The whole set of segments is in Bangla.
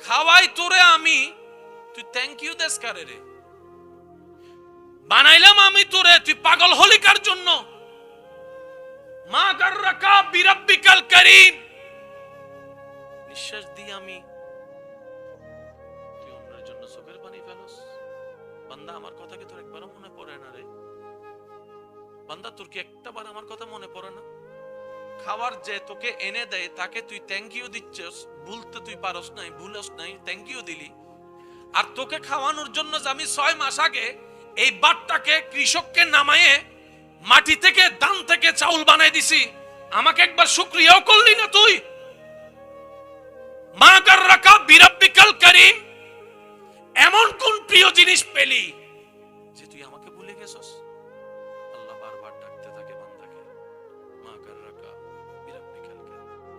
খাওয়াই তোরে আমি, তুই থ্যাংক ইউ দেস কারে রে। বানাইলাম আমি তোরে, তুই পাগল জন্য? মা করিম। নিঃশ্বাস আমি। তুই অন্যের জন্য পানি ফেলস। বান্দা, আমার কথা কি তোর একবারও মনে পড়ে না রে। বান্দা, তোর কি একটা বার আমার কথা মনে পড়ে না? খাবার যে তোকে এনে দেয়, তাকে তুই থ্যাংক ইউ দিচ্ছস। ভুলতে তুই পারস নাই, ভুলস নাই থ্যাংক ইউ দিলি। আর তোকে খাওয়ানোর জন্য যে আমি ছয় মাস আগে এই বাটটাকে কৃষককে নামায়ে মাটি থেকে, ধান থেকে চাউল বানাই দিছি, আমাকে একবার শুক্রিয়াও করলি না তুই? মা কার রাখা বিরাব্বিকাল করিম, এমন কোন প্রিয় জিনিস পেলি?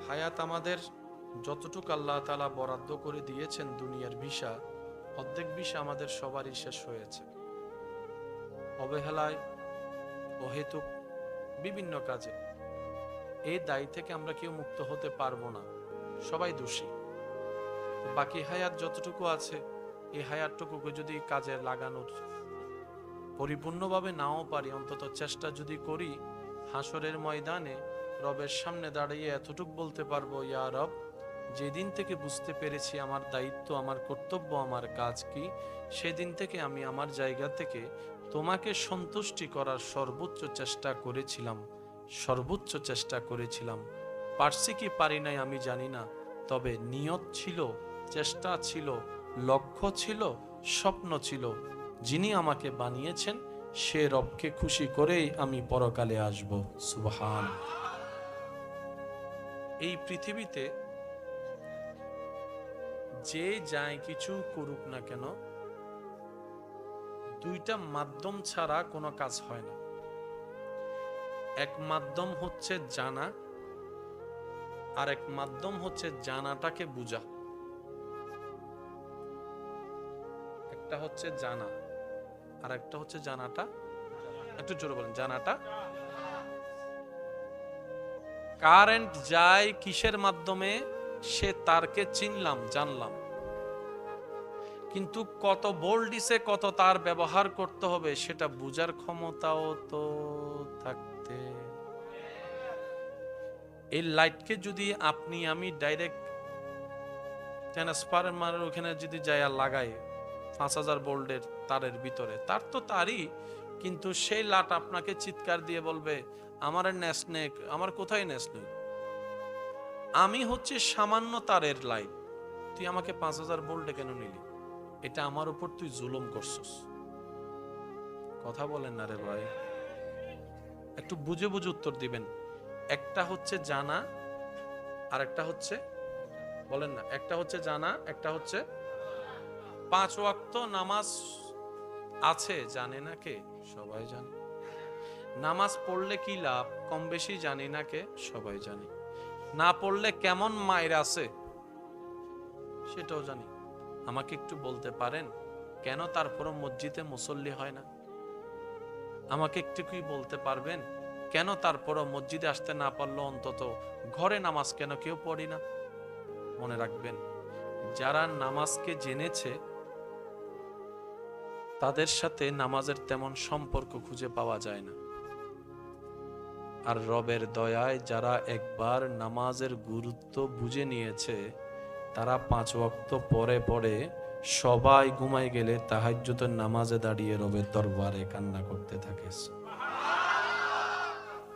হায়াত আমাদের যতটুকু আল্লাহ তালা বরাদ্দ করে দিয়েছেন দুনিয়ার ভিসা, অর্ধেক ভিসা আমাদের সবারই শেষ হয়েছে। অবহেলায়, অহেতুক বিভিন্ন কাজে। এই দায় থেকে আমরা কেউ মুক্ত হতে পারব না। সবাই দোষী। বাকি হায়াত যতটুকু আছে এই হায়াতটুকুকে যদি কাজে লাগানোর পরিপূর্ণভাবে নাও পারি, অন্তত চেষ্টা যদি করি হাসরের ময়দানে রবের সামনে দাঁড়িয়ে এতটুক বলতে পারব, ইয়া রব, যেদিন থেকে বুঝতে পেরেছি আমার দায়িত্ব, আমার কর্তব্য, আমার কাজ কি, সেদিন থেকে আমি আমার জায়গা থেকে তোমাকে সন্তুষ্টি করার সর্বোচ্চ চেষ্টা করেছিলাম, সর্বোচ্চ চেষ্টা করেছিলাম। পারছি কি পারি নাই আমি জানি না, তবে নিয়ত ছিল, চেষ্টা ছিল, লক্ষ্য ছিল, স্বপ্ন ছিল। যিনি আমাকে বানিয়েছেন, সে রবকে খুশি করেই আমি পরকালে আসব। সুবহান। এই পৃথিবীতে যে যায় কিছু করুক না কেন, দুইটা মাধ্যম ছাড়া কোনো কাজ হয় না। এক মাধ্যম হচ্ছে জানা, আর এক মাধ্যম হচ্ছে জানাটাকে বুঝা। একটা হচ্ছে জানা, আর একটা হচ্ছে জানাটা, একটু জোরে বলেন, জানাটা কারেন্ট যায় কিসের মাধ্যমে? সে তারকে চিনলাম, জানলাম। কিন্তু কত ভোল্টিসে কত তার ব্যবহার করতে হবে সেটা বুঝার ক্ষমতাও তো থাকতে। এই লাইটকে যদি আপনি, আমি ডাইরেক্ট ট্রান্সফরমারের ওখানে যদি যাইয়া লাগাই, পাঁচ হাজার ভোল্টের তারের ভিতরে, তার তো তারই, কিন্তু সেই লাট আপনাকে চিৎকার দিয়ে বলবে আমার ন্যাসনেক আমার কোথায় ন্যাসনেক আমি হচ্ছে সামান্য তারের লাইট তুই আমাকে পাঁচ হাজার ভোল্টে কেন নিলি? এটা আমার উপর তুই জুলুম করছস। কথা বলেন না রে ভাই। একটু বুঝে বুঝে উত্তর দিবেন। একটা হচ্ছে জানা আর একটা হচ্ছে, বলেন না, একটা হচ্ছে জানা, একটা হচ্ছে পাঁচ ওয়াক্ত নামাজ আছে, জানে না কে? সবাই জানে। নামাজ পড়লে কি লাভ? কম বেশি জানি না কে, সবাই জানি। না পড়লে কেমন মায়ের আছে? সেটাও জানি। আমাকে একটু বলতে পারেন, কেন তারপরও মসজিদে মুসল্লি হয় না? আমাকে একটু কি বলতে পারবেন, কেন তারপরও মসজিদে আসতে না পারল অন্তত? ঘরে নামাজ কেন কেউ পড়ি না? মনে রাখবেন, যারা নামাজকে জেনেছে, তাদের সাথে নামাজের তেমন সম্পর্ক খুঁজে পাওয়া যায় না। আর রবের দয়ায় যারা একবার নামাজের গুরুত্ব বুঝে নিয়েছে, তারা পাঁচ ওয়াক্ত পরে পরে সবাই ঘুমাই গেলে তাহাজ্জুদের নামাজে দাঁড়িয়ে রবের দরবারে কান্না করতে থাকে।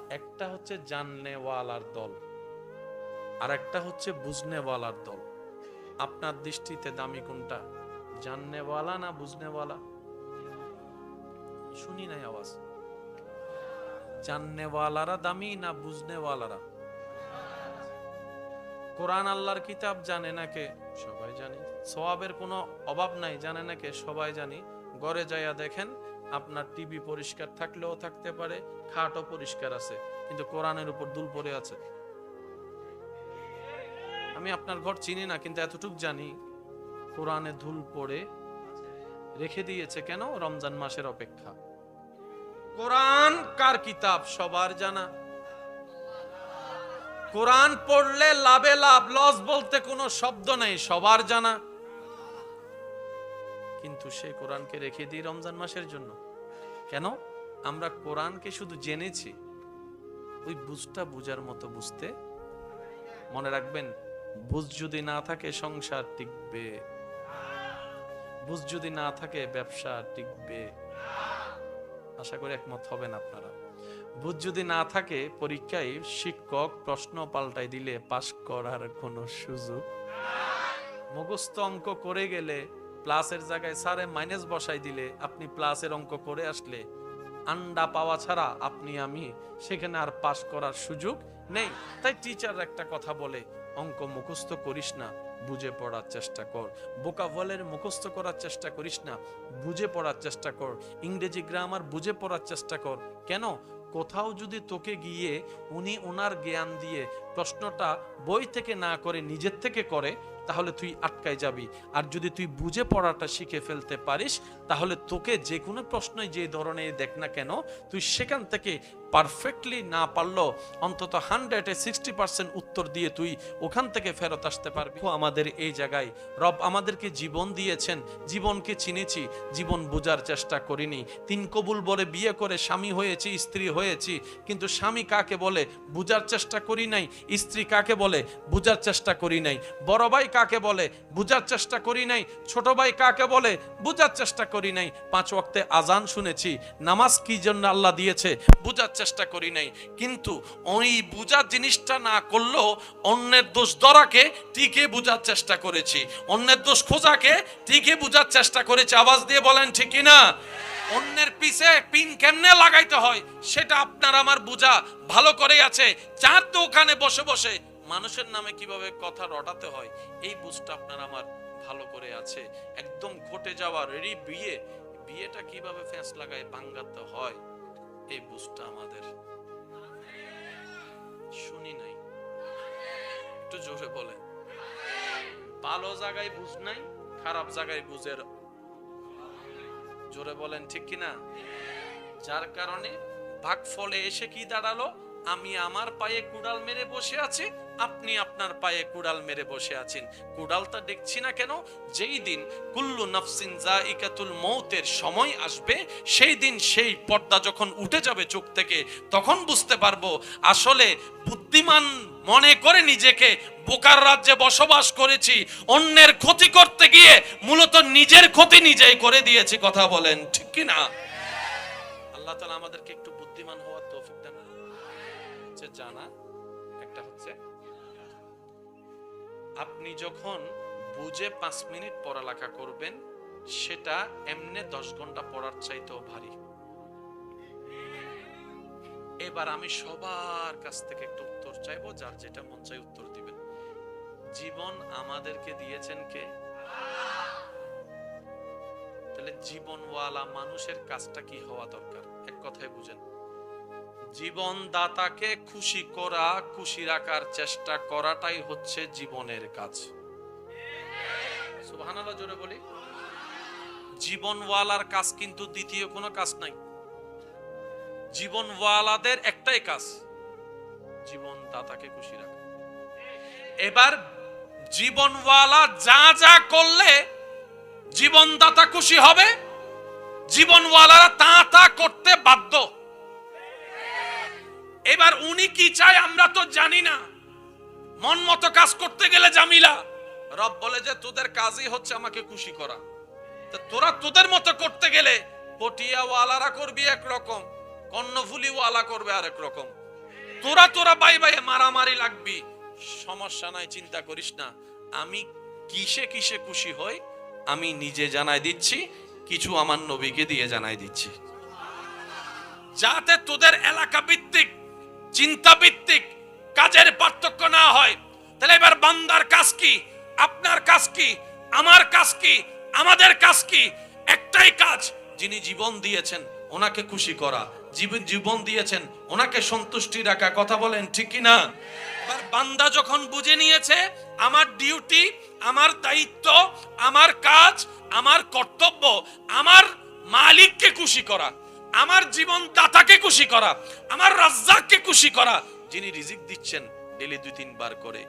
একটা হচ্ছে জাননেওয়ালার দল আর একটা হচ্ছে বুঝনেওয়ালার দল। আপনার দৃষ্টিতে দামি কোনটা? জাননেওয়ালা না বুঝনেওয়ালা? শুনি নাই আওয়াজ। জাননেওয়ালারা দামি না বুঝনেওয়ালারা? কোরআন আল্লাহর কিতাব জানে না কে? সবাই জানি। সওয়াবের কোনো অভাব নাই, জানে না কে? সবাই জানি। ঘরে যাইয়া দেখেন, আপনার টিভি পরিষ্কার থাকলেও থাকতে পারে, খাটও পরিষ্কার আছে, কিন্তু কোরআনের উপর দুল পড়ে আছে। আমি আপনার ঘর চিনি না, কিন্তু এতটুক জানি, কোরআনে ধুল পড়ে রেখে দিয়েছে কেন? রমজান মাসের অপেক্ষা। কোরআন কার কিতাব? সবার জানা। কোরআন পড়লে লাভে লাভ, লস বলতে কোনো শব্দ নেই, সবার জানা। কিন্তু সেই কোরআনকে রেখে দিই রমজান মাসের জন্য। কেন? আমরা কোরআনকে শুধু জেনেছি। ওই বুঝটা বুঝার মতো বুঝতে। মনে রাখবেন, বুঝ যদি না থাকে সংসার টিকবে। বুঝ যদি না থাকে ব্যবসা টিকবে। আশা করি একমত হবেন আপনারা। বুঝ যদি না থাকে, পরীক্ষায় শিক্ষক প্রশ্ন পাল্টাই দিলে পাশ করার কোনো সুযোগ? মুখস্থ অঙ্ক করে গেলে, প্লাসের জায়গায় স্যারে মাইনাস বসাই দিলে, আপনি প্লাসের অঙ্ক করে আসলে, আন্ডা পাওয়া ছাড়া আপনি, আমি সেখানে আর পাশ করার সুযোগ নেই। তাই টিচার একটা কথা বলে, অঙ্ক মুখস্থ করিস না। বুঝে পড়ার চেষ্টা কর। বোকা বলের মুখস্থ করার চেষ্টা করিস না, বুঝে পড়ার চেষ্টা কর। ইংরেজি গ্রামার বুঝে পড়ার চেষ্টা কর। কেন? কোথাও যদি তোকে গিয়ে উনি ওনার জ্ঞান দিয়ে প্রশ্নটা বই থেকে না করে নিজের থেকে করে, তাহলে তুই আটকায় যাবি। আর যদি তুই বুঝে পড়াটা শিখে ফেলতে পারিস, তাহলে তোকে যে কোনো প্রশ্নই যে ধরনের দেখ না কেন, তুই সেখান থেকে পারফেক্টলি না পারলেও অন্তত হান্ড্রেডে সিক্সটি পার্সেন্ট উত্তর দিয়ে তুই ওখান থেকে ফেরত আসতে পারবি। আমাদের এই জায়গায়। রব আমাদেরকে জীবন দিয়েছেন। জীবনকে চিনেছি। জীবন বোঝার চেষ্টা করিনি। তিন কবুল বলে বিয়ে করে স্বামী হয়েছি, স্ত্রী হয়েছি। কিন্তু স্বামী কাকে বলে? বুঝার চেষ্টা করি নাই। স্ত্রী কাকে বলে? বুঝার চেষ্টা করি নাই। বড় ভাই কাকে বলে? বুঝার চেষ্টা করি নাই। ছোট ভাই কাকে বলে? বুঝার চেষ্টা করি নাই। পাঁচ ওয়াক্তে আজান শুনেছি। নামাজ কি জন্য আল্লাহ দিয়েছে? বুঝার চেষ্টা করি নাই। কিন্তু ওই বুঝার জিনিসটা না করলেও অন্যের দোষ ধরাকে টিকে বুঝার চেষ্টা করেছি। অন্যের দোষ খোঁজাকে টিকে বুঝার চেষ্টা করেছি। আওয়াজ দিয়ে বলেন ঠিকই না? অন্যের পিছে পিন কেমনে লাগাইতে হয়, সেটা আপনার আমার বুঝা ভালো করে আছে। চার তো ওখানে বসে বসে। মানুষের নামে কীভাবে কথা রটাতে হয়, এই বুঝটা আপনার আমার ভালো করে আছে। একদম ঘটে যাওয়া রেডি বিয়ে। বিয়েটা কীভাবে ফ্যাঁস লাগায় বাঙ্গাতে হয়? এই বুঝটা আমাদের। শুনি নাই। একটু জোরে বলে ভালো জায়গায় বুঝ নাই, খারাপ জায়গায় বুঝের। জোরে বলেন, ঠিক কিনা? যার কারণে ভাগ ফলে এসে কি দাঁড়াল? আমি আমার পায়ে কুড়াল মেরে বসে আছি, আপনি আপনার পায়ে কুড়াল মেরে বসে আছেন কুড়ালটা দেখছি না কেন যেই দিন কুল্লু নাফসিন জাইকাতুল মৌতের সময় আসবে, সেই দিন সেই পর্দা যখন উঠে যাবে চোখ থেকে, তখন বুঝতে পারব আসলে বুদ্ধিমান মনে করে নিজেকে বোকার রাজ্যে বসবাস করেছি, অন্যের ক্ষতি করতে গিয়ে মূলত নিজের ক্ষতি নিজেই করে দিয়েছি, কথা বলেন ঠিক কি না আল্লাহ তাআলা আমাদেরকে একটু বুদ্ধিমান হওয়ার তৌফিক। হচ্ছে জানা, একটা হচ্ছে, আপনি যখন বুঝে পাঁচ মিনিট পড়ালেখা করবেন, সেটা এমনে দশ ঘণ্টা পড়ার চাইতেও ভারী। এবার আমি সবার কাছ থেকে একটু উত্তর চাইব, যার যেটা মন চাই উত্তর দিবেন। জীবন আমাদেরকে দিয়েছেন কে? তাহলে জীবনওয়ালা মানুষের কাজটা কি হওয়া দরকার? এক কথায় বুঝেন। জীবন দাতাকে খুশি করা, খুশি রাখার চেষ্টা করাটাই হচ্ছে জীবনের কাজ। জোরে বলি। জীবনওয়ালার কাজ কিন্তু দ্বিতীয় কোনো কাজ নাই। জীবনওয়ালাদের একটাই কাজ জীবন দাতাকে খুশি রাখা। এবার জীবনওয়ালা যা যা করলে জীবনদাতা খুশি হবে, জীবনওয়ালারা তা তা করতে বাধ্য। এবার উনি কি চায় আমরা তো জানি না। মন মতো কাজ করতে গেলে জামিলা। রব বলে যে, তোদের কাজই হচ্ছে আমাকে খুশি করা। তা তোরা তোদের মতো করতে গেলে পটিয়াওয়ালারা করবি একরকম কর্ণফুলিওয়ালা করবে আরেক রকম। তোরা তোরা বাই বাই মারামারি লাগবি। সমস্যা নাই, চিন্তা করিস না। আমি কিসে কিসে খুশি হই, আমি নিজে জানাই দিচ্ছি, কিছু আমার নবীকে দিয়ে জানাই দিচ্ছি। যাতে তোদের এলাকা ভিত্তিক চিন্তা ভিত্তিক কাজের পার্থক্য না হয়। তাহলে এবার বান্দার কাজ কি? আপনার কাজ কি? আমার কাজ কি? আমাদের কাজ কি? একটাই কাজ, যিনি জীবন দিয়েছেন, ওনাকে খুশি করা। জীবন জীবন দিয়েছেন, ওনাকে সন্তুষ্টি রাখা। কথা বলেন, ঠিক কি না? এবার বান্দা যখন বুঝে নিয়েছে, আমার ডিউটি, আমার দায়িত্ব, আমার কাজ, আমার কর্তব্য, আমার মালিককে খুশি করা আমার জীবন দাতাকে খুশি করা, আমার রাজ্জাককে খুশি করা। যিনি রিজিক দিচ্ছেন ডেলি দুই, তিনবার করে,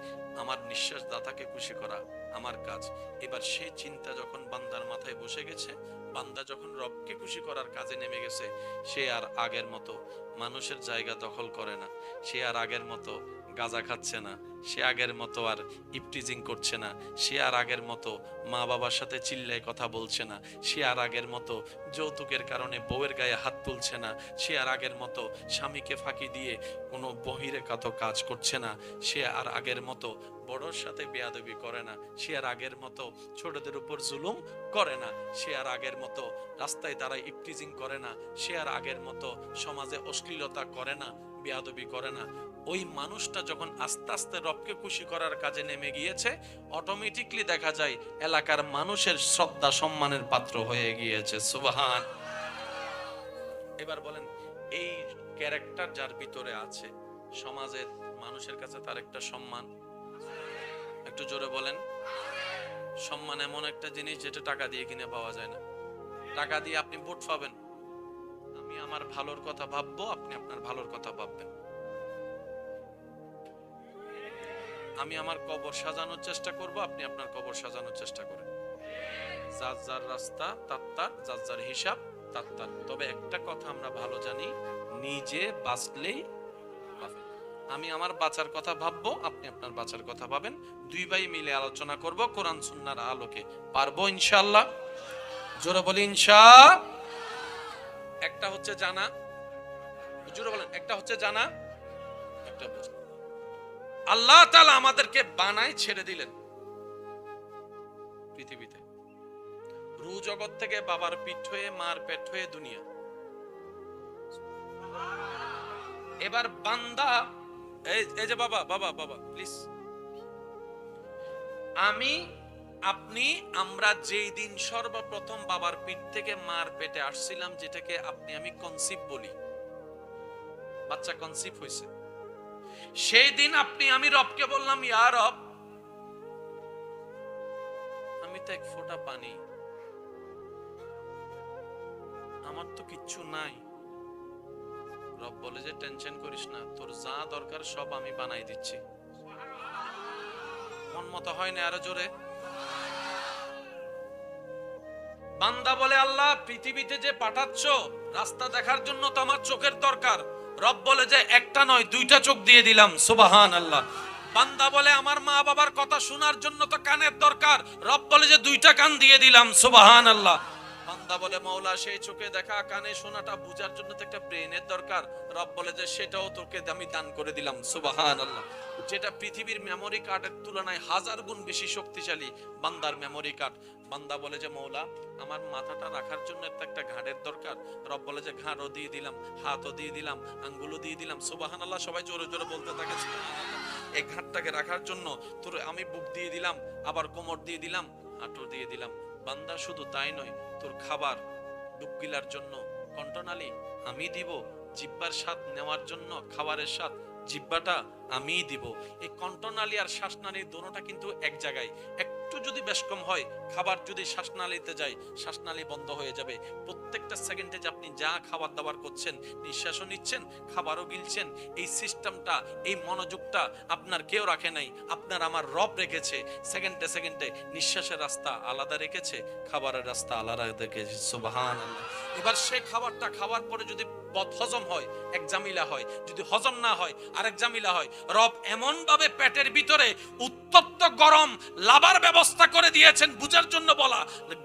আমার নিঃশ্বাস দাতাকে খুশি করা, আমার কাজ। এবার সে চিন্তা যখন বান্দার মাথায় বসে গেছে বান্দা যখন রবকে খুশি করার কাজে নেমে গেছে, সে আর আগের মতো মানুষের জায়গা দখল করে না। সে আর আগের মতো গাঁজা খাচ্ছে না। সে আগের মতো আর ইপটিজিং করছে না। সে আর আগের মতো মা বাবার সাথে চিল্লায় কথা বলছে না। সে আর আগের মতো যৌতুকের কারণে বউয়ের গায়ে হাত তুলছে না। সে আর আগের মতো স্বামীকে ফাঁকি দিয়ে কোনো বহিরে বহিরেকাত কাজ করছে না। সে আর আগের মতো বড়োর সাথে বেয়াদবি করে না। সে আর আগের মতো ছোটদের উপর জুলুম করে না। সে আর আগের মতো রাস্তায় তারা ইপটিজিং করে না, সে আর আগের মতো সমাজে অশ্লীলতা করে না, বেয়াদবি করে না। ওই মানুষটা যখন আস্তে আস্তে রবকে খুশি করার কাজে নেমে গিয়েছে অটোমেটিকলি দেখা যায় এলাকার মানুষের শ্রদ্ধা, সম্মানের পাত্র হয়ে গিয়েছে। সুবাহান। এবার বলেন, এই ক্যারেক্টার যার ভিতরে আছে, সমাজের মানুষের কাছে তার একটা সম্মান? একটু জোরে বলেন। সম্মান এমন একটা জিনিস যেটা টাকা দিয়ে কিনে পাওয়া যায় না। টাকা দিয়ে আপনি ভোট পাবেন। আমি আমার ভালোর কথা ভাববো, আপনি আপনার ভালোর কথা ভাববেন। আমি আমার কবর সাজানোর চেষ্টা করব, আপনি আপনার কবর সাজানোর চেষ্টা করেন। যার যার রাস্তা, তার তার, যার যার হিসাব, তার তার। তবে একটা কথা আমরা ভালো জানি, নিজে বাঁচলেই আমি আমার বাঁচার কথা ভাববো, আপনি আপনার বাঁচার কথা ভাবেন। দুই ভাই মিলে আলোচনা করব, কোরআন সুন্নার আলোকে পারব ইনশাআল্লাহ। জোরে বলি ইনশা একটা হচ্ছে জানা। জোরে বলেন, একটা হচ্ছে জানা, একটা আল্লাহ তাআলা আমাদেরকে বানায় ছেড়ে দিলেন পৃথিবীতে। রু জগৎ থেকে বাবার পিঠ হয়ে, মার পেট হয়ে দুনিয়া। এবার বান্দা, এই যে বাবা বাবা বাবা প্লিজ আমি আপনি, আমরা যেই দিন সর্বপ্রথম বাবার পিঠ থেকে মার পেটে আসছিলাম, যেটাকে আপনি, আমি কনসিভ বলি। বাচ্চা কনসিভ হয়েছে সেই দিন আপনি, আমি রবকে বললাম, ইয়া রব, আমি তো এক ফোঁটা পানি। আমার তো কিচ্ছু নাই। রব বলে যে, টেনশন করিস না, তোর যা দরকার সব আমি বানাই দিচ্ছি। মন মতো হয় না আরও জোরে। বান্দা বলে, আল্লাহ, পৃথিবীতে যে পাঠাচ্ছ, রাস্তা দেখার জন্য তো আমার চোখের দরকার। রব বলে যে, একটা নয়, দুইটা চোখ দিয়ে দিলাম। সুবাহান আল্লাহ বান্দা বলে, আমার মা বাবার কথা শোনার জন্য তো কানের দরকার। রব বলে যে, দুইটা কান দিয়ে দিলাম। সুবাহান আল্লাহ বান্দা বলে মৌলা সেই চোখে দেখা কানে শোনাটা বুঝার জন্য তো একটা ব্রেনের দরকার। রব বলে যে, সেটাও তোকে আমি দান করে দিলাম। সুবাহান আল্লাহ যেটা পৃথিবীর মেমোরি কার্ডের তুলনায় হাজার গুণ বেশি শক্তিশালী বান্দার মেমোরি কার্ড বান্দা বলে যে মৌলা আমার মাথাটা রাখার জন্য একটা একটা ঘাড়ের দরকার। রব বলে যে, ঘাড়ও দিয়ে দিলাম, হাতও দিয়ে দিলাম, আঙ্গুলও দিয়ে দিলাম। সুবাহান আল্লাহ সবাই জোরে জোরে বলতে থাকে এই ঘাটটাকে রাখার জন্য তোর আমি বুক দিয়ে দিলাম, আবার কোমর দিয়ে দিলাম, হাঁটু দিয়ে দিলাম। বান্দা শুধু তাই নয়, তোর খাবার ডুবগিলার জন্য কণ্ঠনালী আমি দিব, জিব্বার স্বাদ নেওয়ার জন্য খাবারের স্বাদ, জিব্বাটা আমিই দিব। এই কণ্ঠনালী আর শ্বাসনালী দোনোটা কিন্তু এক জায়গায় একটু যদি বেশ কম হয়, খাবার যদি শ্বাসনালীতে যায়, শ্বাসনালী বন্ধ হয়ে যাবে। প্রত্যেকটা সেকেন্ডে যে আপনি যা খাবার দাবার করছেন, নিঃশ্বাসও নিচ্ছেন, খাবারও গিলছেন, এই সিস্টেমটা এই মনোযোগটা আপনার কেউ রাখে নাই, আপনার আমার রব রেখেছে। সেকেন্ডে সেকেন্ডে নিঃশ্বাসের রাস্তা আলাদা রেখেছে, খাবারের রাস্তা আলাদা রেখেছে। সুবাহান এবার সেই খাবারটা খাওয়ার পরে যদি বদহজম হয়, এক জামিলা হয়, যদি হজম না হয়, আরেক জামিলা হয়, রব এমন ভাবে পেটের ভিতরে উত্তপ্ত গরম লাভার ব্যবস্থা করে দিয়েছেন বুঝার জন্য বলা,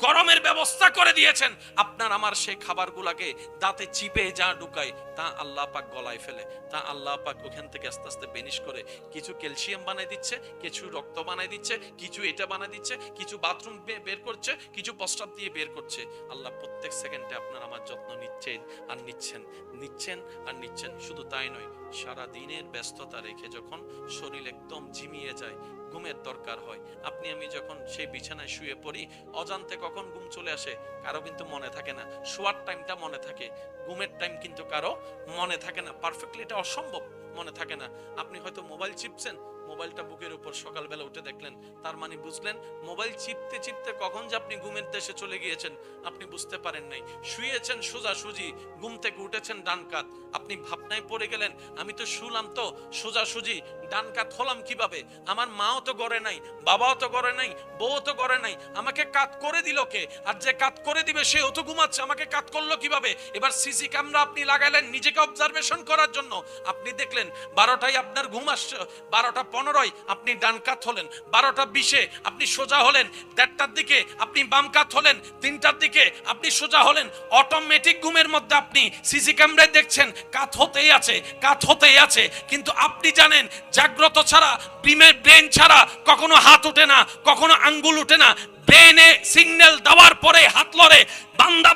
গরমের ব্যবস্থা করে দিয়েছেন। আপনার আমার সেই খাবারগুলাকে দাঁতে চিপে যা ঢুকায়, তা আল্লাহ পাক গলায় ফেলে, তা আল্লাহ পাক ওখান থেকে আস্তে আস্তে বেনিশ করে, কিছু ক্যালসিয়াম বানাই দিচ্ছে, কিছু রক্ত বানাই দিচ্ছে, কিছু এটা বানাই দিচ্ছে, কিছু বাথরুম বের করছে, কিছু প্রস্রাব দিয়ে বের করছে। আল্লাহ প্রত্যেক সেকেন্ডে আপনার আমার যত্ন নিচ্ছেন আর নিচ্ছেন। নিচ্ছেন আর নিচ্ছেন শুধু তাই নয়, সারা দিনের ব্যস্ততা রেখে যখন শরীর একদম ঝিমিয়ে যায়, ঘুমের দরকার হয়। আপনি, আমি যখন সেই বিছানায় শুয়ে পড়ি, অজান্তে কখন ঘুম চলে আসে কারও কিন্তু মনে থাকে না। শোয়ার টাইমটা মনে থাকে, ঘুমের টাইম কিন্তু কারও মনে থাকে না। পারফেক্টলি এটা অসম্ভব মনে থাকে না। আপনি হয়তো মোবাইল চিপছেন মোবাইলটা বুকের উপর সকালবেলা উঠে দেখলেন। তার মানে বুঝলেন, মোবাইল চিপতে চিপতে কখন যে আপনি ঘুমের দেশে চলে গিয়েছেন, আপনি বুঝতে পারেন নাই। শুয়েছেন সোজা সুজি ঘুম থেকে উঠেছেন ডান কাত। আপনি ভাবনায় পড়ে গেলেন, আমি তো শুলাম তো সোজা সুজি ডান কাত হলাম কীভাবে? আমার মাও তো করে নাই, বাবাও তো করে নাই, বউ তো গড়ে নাই, আমাকে কাত করে দিল কে? আর যে কাত করে দিবে, সেও তো ঘুমাচ্ছে, আমাকে কাত করল কীভাবে? এবার সিসি ক্যামেরা আপনি লাগাইলেন নিজেকে অবজারভেশন করার জন্য। আপনি দেখলেন, বারোটায় আপনার ঘুম আসছে, বারোটা পনেরোয় আপনি ডান কাত হলেন, বারোটা বিশে আপনি সোজা হলেন, দেড়টার দিকে আপনি বাম কাত হলেন, তিনটার দিকে আপনি সোজা হলেন। অটোমেটিক ঘুমের মধ্যে আপনি সিসি ক্যামেরায় দেখছেন, কাত হতেই আছে, কাত হতেই আছে। কিন্তু আপনি জানেন, জাগ্রত ছাড়া, প্রিমের ব্রেন ছাড়া কখনো হাত ওঠে না, কখনো আঙ্গুল ওঠে না। ব্রেনে সিগন্যাল দেওয়ার পরে হাত লড়ে, বান্দা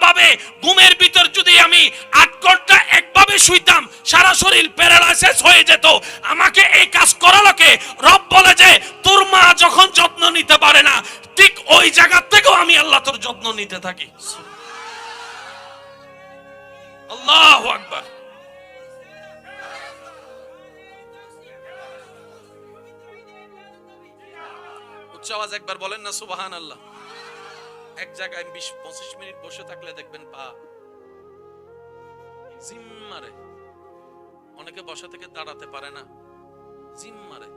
ঘুমের ভিতর যদি আমি আট ঘণ্টা একভাবে শুইতাম, সারা শরীর প্যারালাইসিস হয়ে যেত। আমাকে এই কাজ করালোকে রব বলে যে, তোর মা যখন যত্ন নিতে পারে না, ঠিক ওই জায়গা থেকেও আমি আল্লাহ তোর যত্ন নিতে থাকি। আল্লাহু আকবার। উচ্চ আওয়াজ একবার বলেন না সুবাহান আল্লাহ এক জায়গায় বিশ, পঁচিশ মিনিট বসে থাকলে দেখবেন পা জিম মারে অনেকে বসা থেকে দাঁড়াতে পারে না জিম মারে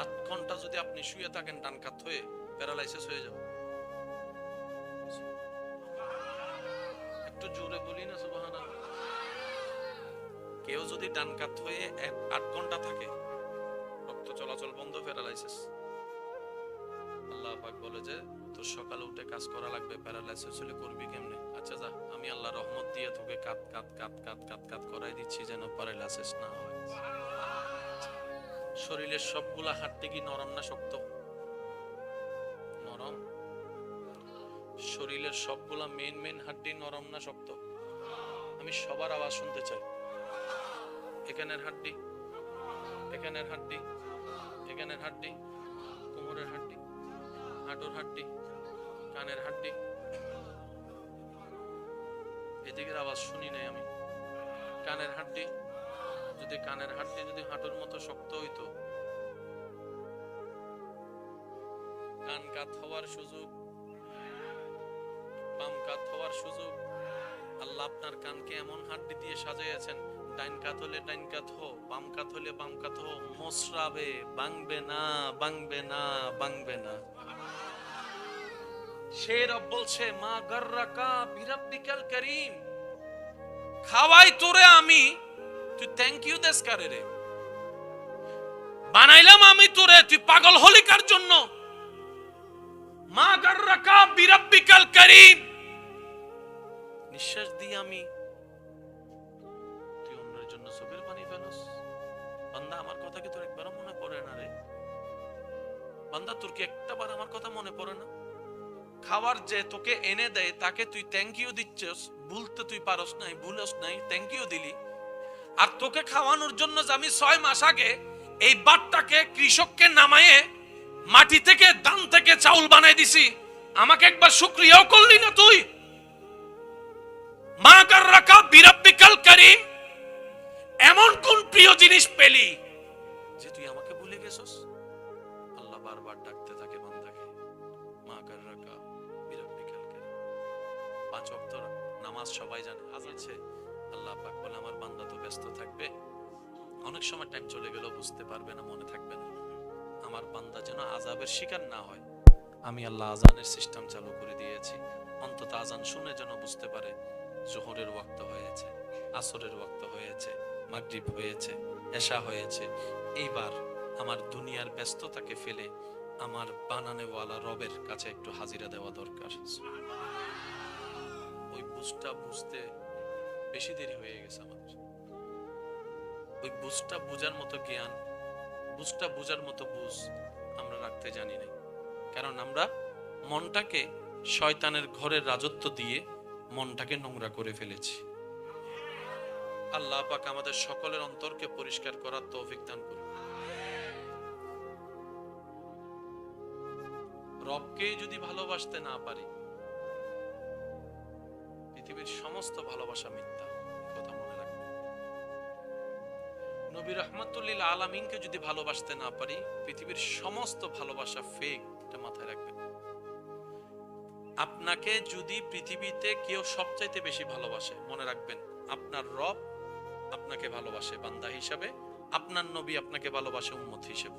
আট ঘণ্টা যদি আপনি শুয়ে থাকেন ডান কাত হয়ে, প্যারালাইসিস হয়ে যাবে। একটু জোরে বলি না সুবাহান কেউ যদি ডান কাত হয়ে আট ঘণ্টা থাকে, রক্ত চলাচল বন্ধ, প্যারালাইসিস। বলে যে, তোর সকালে উঠে কাজ করা লাগবে প্যারালাইসিস হলে করবি কেমনে? আচ্ছা যা, আমি আল্লাহ রহমত দিয়ে তোকে কাত কাত কাত কাত কাত কাত করাই দিচ্ছি যেন প্যারালাইসিস না হয়। শরীরের সবগুলা হাঁটতে কি নরম না শক্ত? নরম? শরীরের সবগুলা মেন মেন হাড্ডি নরম না শক্ত? আমি সবার আওয়াজ শুনতে চাই। এখানের হাড্ডি এখানের হাড্ডি এখানের হাড্ডি কোমরের হাড্ডি হাঁটুর হাড্ডি কানের হাড্ডি এদিকের আওয়াজ শুনি নাই আমি। কানের হাড্ডি যদি কানের হাড্ডি যদি হাঁটুর মতো শক্ত হইতো, কান কাত হওয়ার সুযোগ বাম কাত হওয়ার সুযোগ, আল্লাহ আপনার কানকে এমন হাড্ডি দিয়ে সাজাইয়াছেন ডাইন কাত হলে ডাইন কাত হো বাম কাত হলে বাম কাত হো মোসরাবে, বাংবে না বাংবে না বাংবে না। সে রব বলছে, মা গর্রাকা বিরাব্বিকাল করিম। খাওয়াই তোরে আমি, তুই থ্যাংক ইউ দেশ কারে রে। বানাইলাম আমি তোরে, তুই পাগল হলি কার জন্য? মা গর্রাকা বিরাব্বিকাল করিম। নিঃশ্বাস দিয়ে আমি। তুই অন্যের জন্য চোখের পানি ফেলস। বান্দা, আমার কথা কি তোর একবারও মনে পড়ে না রে? বান্দা, তোর কি একটাবার আমার কথা মনে পড়ে না? খাবার যে তোকে এনে দেয়, তাকে তুই থ্যাংক ইউ দিচ্ছস, ভুলতে তুই পারস নাই, ভুলস নাই থ্যাংক ইউ দিলি। আর তোকে খাওয়ানোর জন্য যে আমি ছয় মাস আগে এই বাটটাকে কৃষককে নামায়ে মাটি থেকে দান থেকে চাউল বানাই দিছি, আমাকে একবার শুক্রিয়াও করলি না তুই। মা কার রাখা, বিরাব্বিকাল করিম এমন কোন প্রিয় জিনিস পেলি যে তুই আমাকে ভুলে গেছস? আল্লাহ বারবার ডাকতে পাঁচ ওয়াক্ত নামাজ সবাই জানে। আজ আছে। আল্লাহ পাক বলে, আমার বান্দা তো ব্যস্ত থাকবে। অনেক সময় টাইম চলে গেল বুঝতে পারবে না, মনে থাকবে না। আমার বান্দা যেন আজাবের শিকার না হয়। আমি আল্লাহ আজানের সিস্টেম চালু করে দিয়েছি। অন্তত আজান শুনে যেন বুঝতে পারে, জোহরের ওয়াক্ত হয়েছে, আসরের ওয়াক্ত হয়েছে, মাগরিব হয়েছে, এশা হয়েছে। এইবার আমার দুনিয়ার ব্যস্ততাকে ফেলে আমার বানানেওয়ালা রবের কাছে একটু হাজিরা দেওয়া দরকার। বুঝটা বুঝতে বেশি দেরি হয়ে গেছে আমার। ওই বুঝটা বুঝার মতো জ্ঞান, বুঝটা বুঝার মতো বুঝ আমরা রাখতে জানি না কারণ আমরা মনটাকে শয়তানের ঘরের রাজত্ব দিয়ে মনটাকে নোংরা করে ফেলেছি। আল্লাহ পাক আমাদের সকলের অন্তরকে পরিষ্কার করার তৌফিক দান করুন। রবকেই যদি ভালোবাসতে না পারি পৃথিবীর সমস্ত ভালোবাসা মিথ্যা, কথা মনে রাখবেন নবী রহমাতুল্লিল আলামিনকে যদি ভালোবাসতে না পারি, পৃথিবীর সমস্ত ভালোবাসা ফেক এটা মাথায় রাখবেন। আপনাকে যদি পৃথিবীতে কেউ সবচাইতে বেশি ভালোবাসে, মনে রাখবেন, আপনার রব আপনাকে ভালোবাসে বান্দা হিসাবে, আপনার নবী আপনাকে ভালোবাসে উম্মত হিসেবে।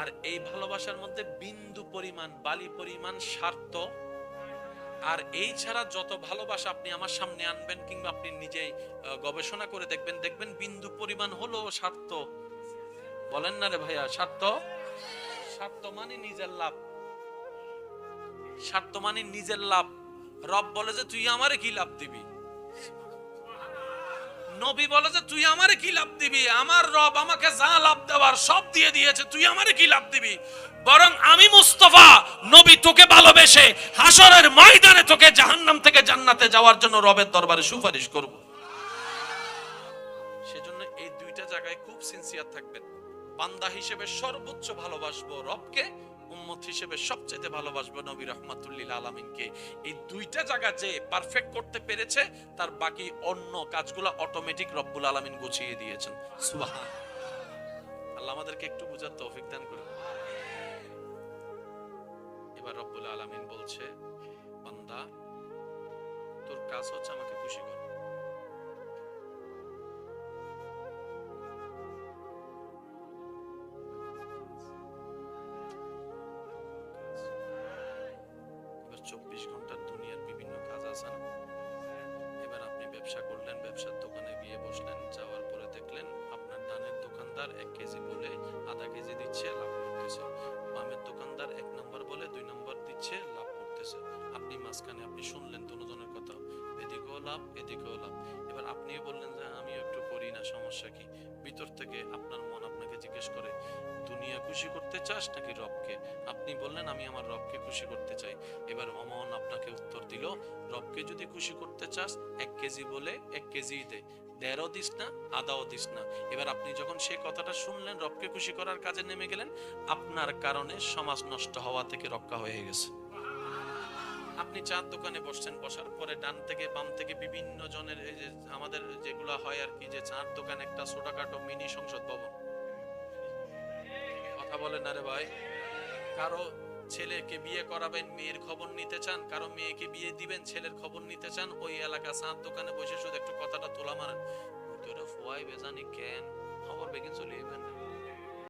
আর এই ভালোবাসার মধ্যে বিন্দু পরিমাণ, বালি পরিমাণ, স্বার্থ আর এই ছাড়া যত ভালোবাসা আপনি আমার সামনে আনবেন কিংবা আপনি নিজেই গবেষণা করে দেখবেন দেখবেন বিন্দু পরিমাণ হলো স্বার্থ। বলেন না রে ভাইয়া, স্বার্থ? স্বার্থ মানে নিজের লাভ। স্বার্থ মানে নিজের লাভ। রব বলে যে তুই আমারে কি লাভ দিবি? নবী বলে যে, তুই আমারে কি লাভ দিবি? আমার রব আমাকে যা লাভ দেওয়ার সব দিয়ে দিয়েছে, তুই আমারে কি লাভ দিবি? বরং আমি মুস্তফা, নবী তোকে ভালোবেসে হাসরের ময়দানে তোকে জাহান্নাম থেকে জান্নাতে যাওয়ার জন্য রবের দরবারে সুপারিশ করব। সেজন্য এই দুইটা জায়গায় খুব সিনসিয়ার থাকবেন। বান্দা হিসেবে সর্বোচ্চ ভালোবাসবো রবকে উম্মত হিসেবে সবচেয়ে ভালোবাসবো নবী রহমাতুল্লিল আলামিনকে। এই দুইটা জায়গা যে পারফেক্ট করতে পেরেছে, তার বাকি অন্য কাজগুলো অটোমেটিক রব্বুল আলামিন গুছিয়ে দিয়েছেন। সুবহান আল্লাহ আমাদেরকে একটু বুঝার তৌফিক দান করুন। এবার রব্বুল আলামিন বলছে, বান্দা, তোর কাজ হচ্ছে আমাকে খুশি করা। আপনি বললেন, আমি আমার রবকে খুশি করতে চাই। এবার অমন আপনাকে উত্তর দিল, রবকে যদি খুশি করতে চাস, এক কেজি বলে এক কেজি দে। দেড়ও দিস না, আদাও দিস না। এবার আপনি যখন সেই কথাটা শুনলেন, রবকে খুশি করার কাজে নেমে গেলেন, আপনার কারণে সমাজ নষ্ট হওয়া থেকে রক্ষা হয়ে গেছে। আপনি চার দোকানে বসছেন, বসার পরে ডান থেকে বাম থেকে বিভিন্ন জনের এই যে আমাদের যেগুলো হয় আর কি, যে চার দোকান, একটা ছোটখাটো মিনি সংসদ ভবন। কথা বলেন না রে ভাই। কারও ছেলেকে বিয়ে করাবেন, মেয়ের খবর নিতে চান, কারও মেয়েকে বিয়ে দিবেন, ছেলের খবর নিতে চান, ওই এলাকা সাত দোকানে বসে শুধু একটু কথাটা তোলা মারেন। তোরা ফুয়াই বেজানি কেন? খবর বেগিন চলে